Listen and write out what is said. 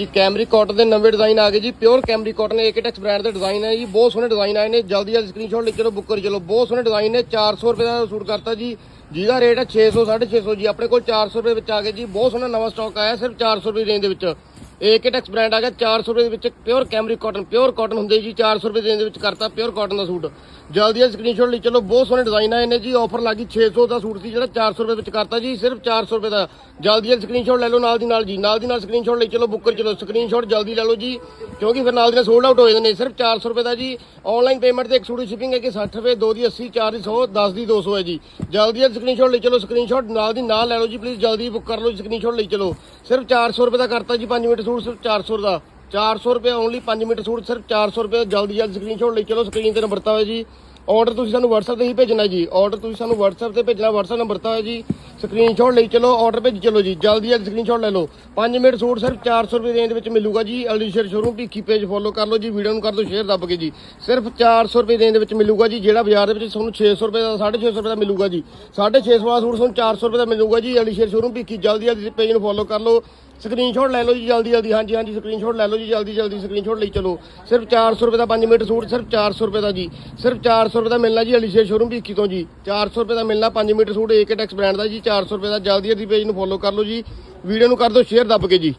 ਹਾਂਜੀ Camry cotton ਦੇ ਨਵੇਂ ਡਿਜ਼ਾਈਨ ਆ ਗਏ ਜੀ ਪਿਓਰ ਕੈਮਰੀ ਕਾਟਨ ਏਕਟੈਕਸ ਬ੍ਰਾਂਡ ਦੇ ਡਿਜ਼ਾਈਨ ਹੈ ਜੀ, ਬਹੁਤ ਸੋਹਣੇ ਡਿਜ਼ਾਈਨ ਆਏ ਨੇ, ਜਲਦੀ ਜਲਦੀ ਸਕਰੀਨਸ਼ਾਟ ਲੈ ਚਲੋ ਬੁੱਕ ਕਰੀ ਚਲੋ, ਬਹੁਤ ਸੋਹਣੇ ਡਿਜ਼ਾਈਨ ਨੇ 400 ਰੁਪਏ ਦਾ ਸੂਟ ਕਰਤਾ ਜੀ, ਜਿਹਦਾ ਰੇਟ ਹੈ 600 650 ਜੀ, ਆਪਣੇ ਕੋਲ 400 ਰੁਪਏ ਵਿੱਚ ਆ ਗਏ ਜੀ, ਬਹੁਤ ਸੋਹਣਾ ਨਵਾਂ ਸਟਾਕ ਆਇਆ, ਸਿਰਫ 400 ਰੁਪਏ ਰੇਂਜ ਦੇ ਵਿੱਚ। ਏਕਟੈਕਸ ਬ੍ਰਾਂਡ ਆ ਗਿਆ 400 ਰੁਪਏ ਦੇ ਵਿੱਚ pure cambric cotton pure cotton ਹੁੰਦੇ ਜੀ 400 ਰੁਪਏ ਦੇ ਵਿੱਚ ਕਰਤਾ ਪਿਓਰ ਕਾਟਨ ਦਾ ਸੂਟ। ਜਲਦੀ ਜਲਦੀ ਸਕਰੀਨਸ਼ਾਟ ਲਈ ਚਲੋ, ਬਹੁਤ ਸੋਹਣੇ ਡਿਜ਼ਾਈਨ ਆਏ ਨੇ ਜੀ ਆਫਰ ਲੱਗੀ 600 ਦਾ ਸੂਟ ਸੀ ਜਿਹੜਾ 400 ਰੁਪਏ ਵਿੱਚ ਕਰਤਾ ਜੀ, ਸਿਰਫ 400 ਰੁਪਏ ਦਾ। ਜਲਦੀ ਜਲਦੀ ਸਕਰੀਨਸ਼ਾਟ ਲੈ ਲਓ ਨਾਲ ਦੀ ਨਾਲ ਜੀ, ਨਾਲ ਦੀ ਨਾਲ ਸਕਰੀਨਸ਼ਾਟ ਲਈ ਚਲੋ ਬੁੱਕ ਕਰ ਚਲੋ ਸਕਰੀਨਸ਼ਾਟ ਜਲਦੀ ਲੈ ਲਓ ਜੀ। ਕਿਉਂਕਿ ਫਿਰ ਨਾਲ ਦੀ ਨਾਲ ਸੋਲਡ ਆਊਟ ਹੋ ਜਾਂਦੇ ਨੇ। ਸਿਰਫ 400 ਰੁਪਏ ਦਾ ਜੀ। ਆਨਲਾਈਨ ਪੇਮੈਂਟ ਤੇ ਇੱਕ ਸੂਟ ਸ਼ਿਪਿੰਗ ਹੈ ਕਿ 60 ਰੁਪਏ 2 ਦੀ 80 4 ਦੀ 100 10 ਦੀ 200 ਹੈ ਜੀ। ਜਲਦੀ ਜਲਦੀ ਸਕਰੀਨਸ਼ਾਟ ਲਈ ਚਲੋ। ਸਕਰੀਨਸ਼ਾਟ ਨਾਲ ਦੀ ਨਾਲ ਲੈ ਲਓ ਜੀ ਪਲੀਜ਼ ਜਲਦੀ ਬੁੱਕ ਕਰ ਲਓ ਜੀ ਸਕਰੀਨਸ਼ਾਟ ਲਈ ਚਲੋ। ਸਿਰਫ 400 ਰੁਪਏ ਦਾ ਕਰਤਾ ਜੀ 5 ਮਿੰਟ ਸੂਟ, ਸਿਰਫ 400 ਦਾ। 400 ਰੁਪਏ ਓਨਲੀ 5 ਮਿੰਟ ਸੂਟ, ਸਿਰਫ 400 ਰੁਪਏ। ਦਾ ਜਲਦੀ ਜਲਦੀ ਸਕਰੀਨਸ਼ਾਟ ਲਈ ਚਲੋ। ਸਕਰੀਨ ਤੇ ਨੰਬਰ ਤਾ ਹੋਇਆ ਜੀ। ਆਰਡਰ ਤੁਸੀਂ ਸਾਨੂੰ WhatsApp ਤੇ ਹੀ ਭੇਜਣਾ ਜੀ। ਆਰਡਰ ਤੁਸੀਂ ਸਾਨੂੰ WhatsApp ਤੇ ਭੇਜਣਾ। WhatsApp ਨੰਬਰ ਤਾ ਹੋਇਆ ਜੀ। ਸਕਰੀਨਸ਼ਾਟ ਲਈ ਚਲੋ ਆਰਡਰ ਭੇਜ ਚਲੋ ਜੀ। ਜਲਦੀ ਜਲਦੀ ਸਕਰੀਨਸ਼ਾਟ ਲੈ ਲਓ। 5 ਮਿੰਟ ਸੂਟ ਸਿਰਫ 400 ਰੁਪਏ ਰੇਂਜ ਵਿੱਚ ਮਿਲੂਗਾ ਜੀ। Alishar showroom Bhikhi page follow ਕਰ ਲਓ ਜੀ। ਵੀਡੀਓ ਨੂੰ ਕਰ ਦਿਓ ਸ਼ੇਅਰ ਦੱਬ ਕੇ ਜੀ। ਸਿਰਫ 400 ਰੁਪਏ ਰੇਂਜ ਦੇ ਵਿੱਚ ਮਿਲੂਗਾ ਜੀ। ਜਿਹੜਾ ਬਾਜ਼ਾਰ ਦੇ ਵਿੱਚ ਤੁਹਾਨੂੰ 600 ਰੁਪਏ ਦਾ 650 ਰੁਪਏ ਦਾ ਮਿਲੂਗਾ ਜੀ। 650 ਵਾਲਾ ਸੂਟ ਤੁਹਾਨੂੰ 400 ਰੁਪਏ ਦਾ ਮਿਲੂਗਾ ਜੀ। ਅਲੀਸ਼ਰ ਸ਼ੋਰੂਮ ਭੀਖੀ, ਜਲਦੀ ਜਲਦੀ ਪੇਜ ਨੂੰ ਫੋਲੋ ਕਰ ਲਓ। ਸਕਰੀਨਸ਼ਾਟ ਲੈ ਲਓ ਜੀ ਜਲਦੀ ਜਲਦੀ। ਹਾਂਜੀ ਹਾਂਜੀ ਸਕਰੀਨਸ਼ਾਟ ਲੈ ਲਓ ਜੀ। ਜਲਦੀ ਜਲਦੀ ਸਕਰੀਨਸ਼ਾਟ ਲਈ ਚਲੋ। ਸਿਰਫ 400 ਰੁਪਏ ਦਾ 5 ਮਿੰਟ ਸੂਟ ਸਿਰਫ 400 ਰੁਪਏ ਦਾ ਜੀ। ਸਿਰਫ 400 ਰੁਪਏ ਦਾ ਮਿਲਣਾ ਜੀ ਅਲੀਸ਼ੇ ਸ਼ੋਰੂਮ ਵੀ ਭੀਖੀ ਤੋਂ ਜੀ। 400 ਰੁਪਏ ਦਾ ਮਿਲਣਾ 5 meter suit AK Tex brand ਦਾ ਜੀ 400 ਰੁਪਏ ਦਾ ਜਲਦੀ ਜਲਦੀ ਪੇਜ ਨੂੰ ਫੋਲੋ ਕਰ ਲਓ ਜੀ। ਵੀਡੀਓ ਨੂੰ ਕਰ ਦਿਓ ਸ਼ੇਅਰ ਦੱਬ ਕੇ ਜੀ।